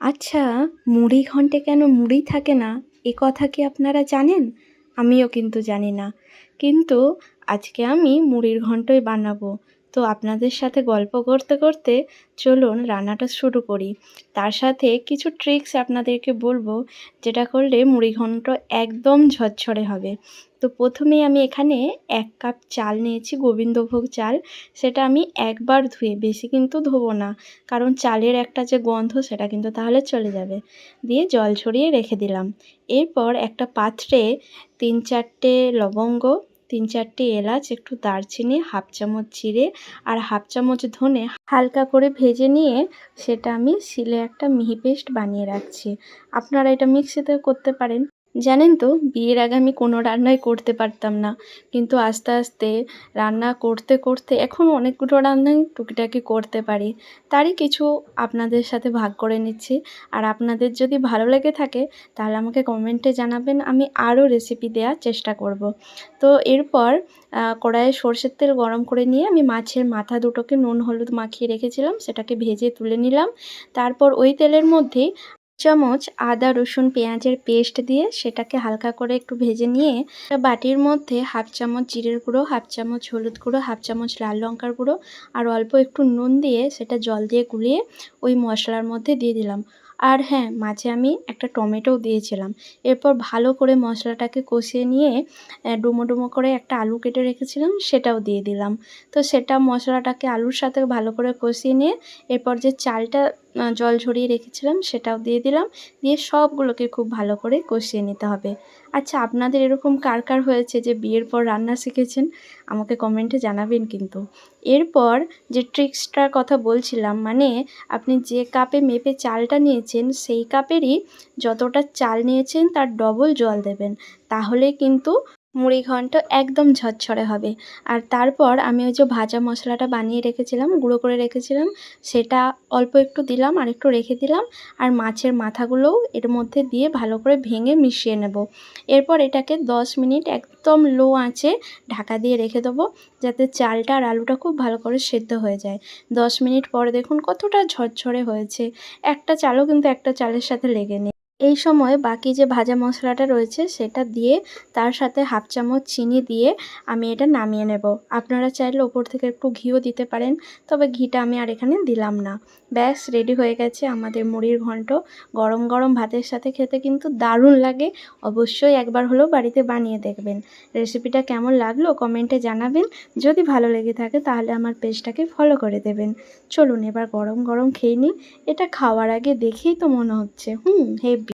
আচ্ছা মুড়ি ঘন্টে কেন মুড়ি থাকে না? এ কথা কি আপনারা জানেন? আমিও কিন্তু জানি না। কিন্তু আজকে আমি মুড়ির ঘন্টই বানাবো। তো আপনাদের সাথে গল্প করতে করতে চলুন রান্নাটা শুরু করি। তার সাথে কিছু ট্রিক্স আপনাদেরকে বলব, যেটা করলে মুড়ি ঘন্ট একদম ঝরঝরে হবে। তো প্রথমেই আমি এখানে এক কাপ চাল নিয়েছি, গোবিন্দভোগ চাল। সেটা আমি একবার ধুয়ে, বেশি কিন্তু ধোবো না, কারণ চালের একটা যে গন্ধ, সেটা কিন্তু তাহলে চলে যাবে। দিয়ে জল ছড়িয়ে রেখে দিলাম। এরপর একটা পাত্রে তিন চারটে লবঙ্গ তিন চারটে এলাচ, একটু দারচিনি, হাফ চামচ জিরে আর হাফ চামচ ধনে হালকা করে ভেজে নিয়ে সেটা আমি শিলে একটা মিহি পেস্ট বানিয়ে রাখছি। আপনারা এটা মিক্সিতে করতে পারেন। জানেন তো, বিয়ের আগে আমি কোনো রান্নাই করতে পারতাম না। কিন্তু আস্তে আস্তে রান্না করতে করতে এখন অনেকগুলো রান্নাই টুকিটাকি করতে পারি। তারই কিছু আপনাদের সাথে ভাগ করে নিচ্ছি। আর আপনাদের যদি ভালো লেগে থাকে, তাহলে আমাকে কমেন্টে জানাবেন, আমি আরও রেসিপি দেওয়ার চেষ্টা করব। তো এরপর কড়াইয়ে সর্ষের তেল গরম করে নিয়ে আমি মাছের মাথা দুটোকে নুন হলুদ মাখিয়ে রেখেছিলাম, সেটাকে ভেজে তুলে নিলাম। তারপর ওই তেলের মধ্যেই চামচ আদা, রসুন, পেঁয়াজের পেস্ট দিয়ে সেটাকে হালকা করে একটু ভেজে নিয়ে বাটির মধ্যে হাফ চামচ জিরের গুঁড়ো, হাফ চামচ হলুদ গুঁড়ো, হাফ চামচ লাল লঙ্কার গুঁড়ো আর অল্প একটু নুন দিয়ে সেটা জল দিয়ে গুলিয়ে ওই মশলার মধ্যে দিয়ে দিলাম। আর হ্যাঁ মাঝে আমি একটা টমেটোও দিয়েছিলাম। এরপর ভালো করে মশলাটাকে কষিয়ে নিয়ে ডুমো ডুমো করে একটা আলু কেটে রেখেছিলাম, সেটাও দিয়ে দিলাম। তো সেটা মশলাটাকে আলুর সাথে ভালো করে কষিয়ে নিয়ে এরপর যে চালটা জল ঝরিয়ে রেখেছিলাম, সেটাও দিয়ে দিলাম। দিয়ে সবগুলোকে খুব ভালো করে কষিয়ে নিতে হবে। আচ্ছা আপনাদের এরকম কার কার হয়েছে যে বিয়ের পর রান্না শিখেছেন? আমাকে কমেন্টে জানাবেন কিন্তু। এরপর যে ট্রিক্সটার কথা বলছিলাম মানে আপনি যে কাপে মেপে চালটা নিয়েছেন, সেই কাপেরই যতটা চাল নিয়েছেন, তার ডবল জল দেবেন। তাহলে কিন্তু মুড়ি ঘন্ট একদম ঝরঝরে হবে। আর তারপর আমি ওই যে ভাজা মশলাটা বানিয়ে রেখেছিলাম, গুঁড়ো করে রেখেছিলাম, সেটা অল্প একটু দিলাম, আর একটু রেখে দিলাম, আর মাছের মাথাগুলোও এর মধ্যে দিয়ে ভালো করে ভেঙে মিশিয়ে নেব। এরপর এটাকে দশ মিনিট একদম লো আঁচে ঢাকা দিয়ে রেখে দেবো, যাতে চালটা আর আলুটা খুব ভালো করে সেদ্ধ হয়ে যায়। দশ মিনিট পরে দেখুন কতটা ঝরঝরে হয়েছে। একটা চালও কিন্তু একটা চালের সাথে লেগে নেই। এই সময় বাকি যে ভাজা মশলাটা রয়েছে সেটা দিয়ে তার সাথে হাফ চামচ চিনি দিয়ে আমি এটা নামিয়ে নেব। আপনারা চাইলে ওপর থেকে একটু ঘিও দিতে পারেন, তবে ঘিটা আমি আর এখানে দিলাম না। ব্যাস, রেডি হয়ে গেছে আমাদের মুড়ির ঘন্ট। গরম গরম ভাতের সাথে খেতে কিন্তু দারুণ লাগে। অবশ্যই একবার হলেও বাড়িতে বানিয়ে দেখবেন। রেসিপিটা কেমন লাগল কমেন্টে জানাবেন। যদি ভালো লেগে থাকে তাহলে আমার পেজটাকে ফলো করে দেবেন। চলুন এবার গরম গরম খেয়ে নিই। এটা খাওয়ার আগে দেখেই তো মনে হচ্ছে। হুম, হেভি।